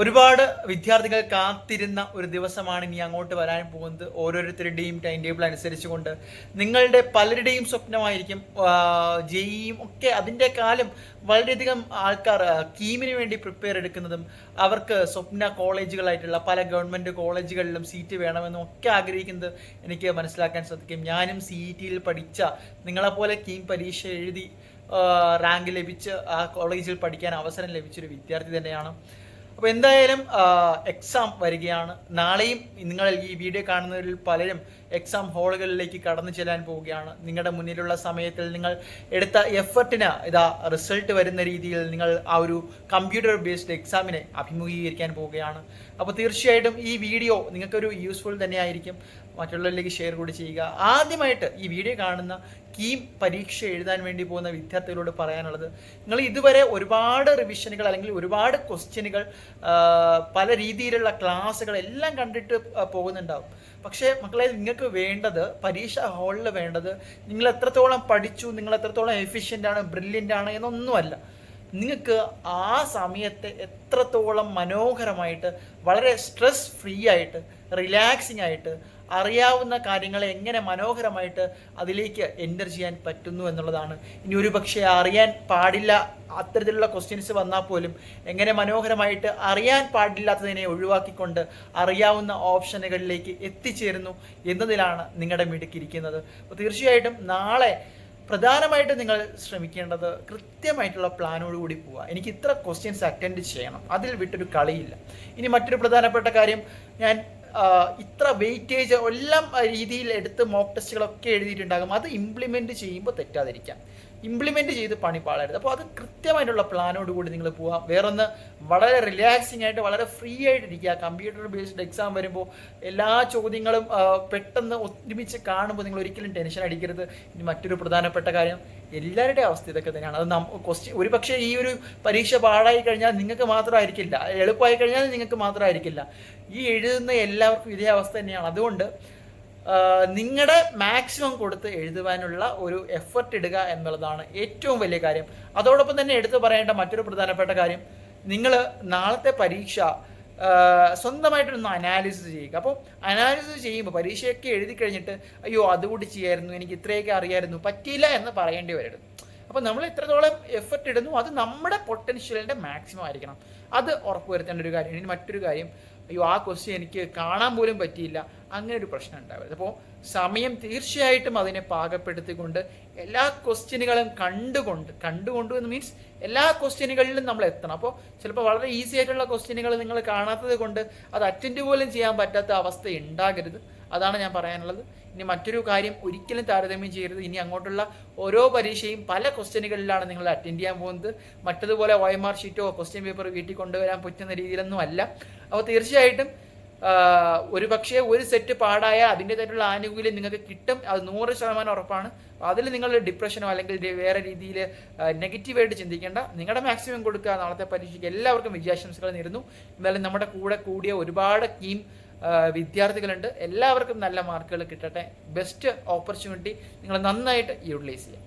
ഒരുപാട് വിദ്യാർത്ഥികൾ കാത്തിരുന്ന ഒരു ദിവസമാണ് ഇനി അങ്ങോട്ട് വരാൻ പോകുന്നത്. ഓരോരുത്തരുടെയും ടൈം ടേബിൾ അനുസരിച്ചുകൊണ്ട് നിങ്ങളുടെ പലരുടെയും സ്വപ്നമായിരിക്കും. ജയിയും ഒക്കെ അതിന്റെ കാലം വളരെയധികം ആൾക്കാർ കീമിന് വേണ്ടി പ്രിപ്പയർ എടുക്കുന്നതും അവർക്ക് സ്വപ്ന കോളേജുകളായിട്ടുള്ള പല ഗവൺമെന്റ് കോളേജുകളിലും സീറ്റ് വേണമെന്നും ഒക്കെ ആഗ്രഹിക്കുന്നത് എനിക്ക് മനസ്സിലാക്കാൻ സാധിക്കും. ഞാനും സി ഇ ടിയിൽ പഠിച്ച നിങ്ങളെപ്പോലെ കീം പരീക്ഷ എഴുതി റാങ്ക് ലഭിച്ച് ആ കോളേജിൽ പഠിക്കാൻ അവസരം ലഭിച്ചൊരു വിദ്യാർത്ഥി തന്നെയാണ്. അപ്പോൾ എന്തായാലും എക്സാം വരികയാണ്. നാളെയും നിങ്ങൾ ഈ വീഡിയോ കാണുന്നവരിൽ പലരും എക്സാം ഹാളുകളിലേക്ക് കടന്നു ചെല്ലാൻ പോവുകയാണ്. നിങ്ങളുടെ മുന്നിലുള്ള സമയത്തിൽ നിങ്ങൾ എടുത്ത എഫർട്ടിന് ഇതാ റിസൾട്ട് വരുന്ന രീതിയിൽ നിങ്ങൾ ആ ഒരു കമ്പ്യൂട്ടർ ബേസ്ഡ് എക്സാമിനെ അഭിമുഖീകരിക്കാൻ പോവുകയാണ്. അപ്പോൾ തീർച്ചയായിട്ടും ഈ വീഡിയോ നിങ്ങൾക്കൊരു യൂസ്ഫുൾ തന്നെയായിരിക്കും. മറ്റുള്ളവരിലേക്ക് ഷെയർ കൂടി ചെയ്യുക. ആദ്യമായിട്ട് ഈ വീഡിയോ കാണുന്ന കീം പരീക്ഷ എഴുതാൻ വേണ്ടി പോകുന്ന വിദ്യാർത്ഥികളോട് പറയാനുള്ളത് നിങ്ങൾ ഇതുവരെ ഒരുപാട് റിവിഷനുകൾ അല്ലെങ്കിൽ ഒരുപാട് ക്വസ്റ്റ്യനുകൾ പല രീതിയിലുള്ള ക്ലാസ്സുകൾ എല്ലാം കണ്ടിട്ട് പോകുന്നുണ്ടാവും. പക്ഷേ മക്കളെ നിങ്ങൾക്ക് വേണ്ടത് പരീക്ഷ ഹാളിൽ വേണ്ടത് നിങ്ങൾ എത്രത്തോളം പഠിച്ചു നിങ്ങൾ എത്രത്തോളം എഫിഷ്യന്റ് ആണ് ബ്രില്യന്റ് ആണ് എന്നൊന്നുമല്ല. നിങ്ങൾക്ക് ആ സമയത്തെ എത്രത്തോളം മനോഹരമായിട്ട് വളരെ സ്ട്രെസ് ഫ്രീ ആയിട്ട് റിലാക്സിങ് ആയിട്ട് അറിയാവുന്ന കാര്യങ്ങളെ എങ്ങനെ മനോഹരമായിട്ട് അതിലേക്ക് എന്റർ ചെയ്യാൻ പറ്റുന്നു എന്നുള്ളതാണ്. ഇനി ഒരു പക്ഷേ അറിയാൻ പാടില്ല അത്തരത്തിലുള്ള ക്വസ്റ്റ്യൻസ് വന്നാൽ പോലും എങ്ങനെ മനോഹരമായിട്ട് അറിയാൻ പാടില്ലാത്തതിനെ ഒഴിവാക്കിക്കൊണ്ട് അറിയാവുന്ന ഓപ്ഷനുകളിലേക്ക് എത്തിച്ചേരുന്നു എന്നതിലാണ് നിങ്ങളുടെ മിടുക്കിരിക്കുന്നത്. അപ്പോൾ തീർച്ചയായിട്ടും നാളെ പ്രധാനമായിട്ട് നിങ്ങൾ ശ്രമിക്കേണ്ടത് കൃത്യമായിട്ടുള്ള പ്ലാനോടുകൂടി പോവുക. എനിക്ക് ഇത്ര ക്വസ്റ്റ്യൻസ് അറ്റൻഡ് ചെയ്യണം. അതിൽ വിട്ടൊരു കളിയില്ല. ഇനി മറ്റൊരു പ്രധാനപ്പെട്ട കാര്യം ഞാൻ ഇത്ര വെയിറ്റേജ് എല്ലാം രീതിയിൽ എടുത്ത് മോക്ക് ടെസ്റ്റുകളൊക്കെ എഴുതിയിട്ടുണ്ടാകും. അത് ഇംപ്ലിമെന്റ് ചെയ്യുമ്പോൾ തെറ്റാതിരിക്കാം. ഇംപ്ലിമെന്റ് ചെയ്ത് പണി പാടരുത് അപ്പോൾ അത് കൃത്യമായിട്ടുള്ള പ്ലാനോട് കൂടി നിങ്ങൾ പോവാം. വേറൊന്ന് വളരെ റിലാക്സിങ് ആയിട്ട് വളരെ ഫ്രീ ആയിട്ട് ആയിട്ടിരിക്കുക. കമ്പ്യൂട്ടർ ബേസ്ഡ് എക്സാം വരുമ്പോൾ എല്ലാ ചോദ്യങ്ങളും പെട്ടെന്ന് ഒരുമിച്ച് കാണുമ്പോൾ നിങ്ങൾ ഒരിക്കലും ടെൻഷൻ അടിക്കരുത്. ഇനി മറ്റൊരു പ്രധാനപ്പെട്ട കാര്യം എല്ലാവരുടെയും അവസ്ഥ ഇതൊക്കെ തന്നെയാണ്. അത് നം ക്വസ്റ്റ്യൻ ഒരു പക്ഷേ ഈ ഒരു പരീക്ഷ പാടായി കഴിഞ്ഞാൽ നിങ്ങൾക്ക് മാത്രമായിരിക്കില്ല. എളുപ്പമായി കഴിഞ്ഞാൽ നിങ്ങൾക്ക് മാത്രമായിരിക്കില്ല. ഈ എഴുതുന്ന എല്ലാവർക്കും ഇതേ അവസ്ഥ തന്നെയാണ്. അതുകൊണ്ട് നിങ്ങളുടെ മാക്സിമം കൊടുത്ത് എഴുതുവാനുള്ള ഒരു എഫർട്ട് ഇടുക എന്നുള്ളതാണ് ഏറ്റവും വലിയ കാര്യം. അതോടൊപ്പം തന്നെ എടുത്തു പറയേണ്ട മറ്റൊരു പ്രധാനപ്പെട്ട കാര്യം നിങ്ങൾ നാളത്തെ പരീക്ഷ സ്വന്തമായിട്ടൊന്ന് അനാലിസിസ് ചെയ്യുക. അപ്പോൾ അനാലിസിസ് ചെയ്യുമ്പോൾ പരീക്ഷയൊക്കെ എഴുതി കഴിഞ്ഞിട്ട് അയ്യോ അതുകൂടി ചെയ്യായിരുന്നു എനിക്ക് ഇത്രയൊക്കെ അറിയായിരുന്നു പറ്റിയില്ല എന്ന് പറയേണ്ടി വരരുത്. അപ്പോൾ നമ്മൾ എത്രത്തോളം എഫർട്ട് ഇടുന്നു അത് നമ്മുടെ പൊട്ടൻഷ്യലിന്റെ മാക്സിമം ആയിരിക്കണം. അത് ഉറപ്പുവരുത്തേണ്ട ഒരു കാര്യം. ഇനി മറ്റൊരു കാര്യം അയ്യോ ആ ക്വസ്റ്റ്യൻ എനിക്ക് കാണാൻ പോലും പറ്റിയില്ല. അങ്ങനെ ഒരു പ്രശ്നം ഉണ്ടാവരുത്. അപ്പോൾ സമയം തീർച്ചയായിട്ടും അതിനെ പാകപ്പെടുത്തിക്കൊണ്ട് എല്ലാ ക്വസ്റ്റ്യനുകളും കണ്ടുകൊണ്ട് കണ്ടുകൊണ്ട് എന്ന് മീൻസ് എല്ലാ ക്വസ്റ്റ്യനുകളിലും നമ്മൾ എത്തണം. അപ്പോൾ ചിലപ്പോൾ വളരെ ഈസി ആയിട്ടുള്ള ക്വസ്റ്റ്യനുകൾ നിങ്ങൾ കാണാത്തത് കൊണ്ട് അത് അറ്റൻഡ് പോലും ചെയ്യാൻ പറ്റാത്ത അവസ്ഥ ഉണ്ടാകരുത്. അതാണ് ഞാൻ പറയാനുള്ളത്. ഇനി മറ്റൊരു കാര്യം ഒരിക്കലും താരതമ്യം ചെയ്യരുത്. ഇനി അങ്ങോട്ടുള്ള ഓരോ പരീക്ഷയും പല ക്വസ്റ്റ്യനുകളിലാണ് നിങ്ങൾ അറ്റൻഡ് ചെയ്യാൻ പോകുന്നത്. മറ്റതുപോലെ ഒ എം ആർ ഷീറ്റോ ക്വസ്റ്റ്യൻ പേപ്പർ വീട്ടിൽ കൊണ്ടുവരാൻ പറ്റുന്ന രീതിയിലൊന്നും അല്ല. അപ്പോൾ തീർച്ചയായിട്ടും ഒരു പക്ഷേ ഒരു സെറ്റ് പാടായ അതിന്റെതായിട്ടുള്ള ആനുകൂല്യം നിങ്ങൾക്ക് കിട്ടും. അത് നൂറ് ശതമാനം ഉറപ്പാണ്. അതിൽ നിങ്ങൾ ഡിപ്രഷനോ അല്ലെങ്കിൽ വേറെ രീതിയിൽ നെഗറ്റീവായിട്ട് ചിന്തിക്കേണ്ട. നിങ്ങളുടെ മാക്സിമം കൊടുക്കുക. നാളത്തെ പരീക്ഷയ്ക്ക് എല്ലാവർക്കും വിജയാശംസകൾ നേരുന്നു. എന്നാലും നമ്മുടെ കൂടെ കൂടിയ ഒരുപാട് ടീം വിദ്യാർത്ഥികളുണ്ട്. എല്ലാവർക്കും നല്ല മാർക്കുകൾ കിട്ടട്ടെ. ബെസ്റ്റ് ഓപ്പർച്യൂണിറ്റി നിങ്ങൾ നന്നായിട്ട് യൂട്ടിലൈസ് ചെയ്യുക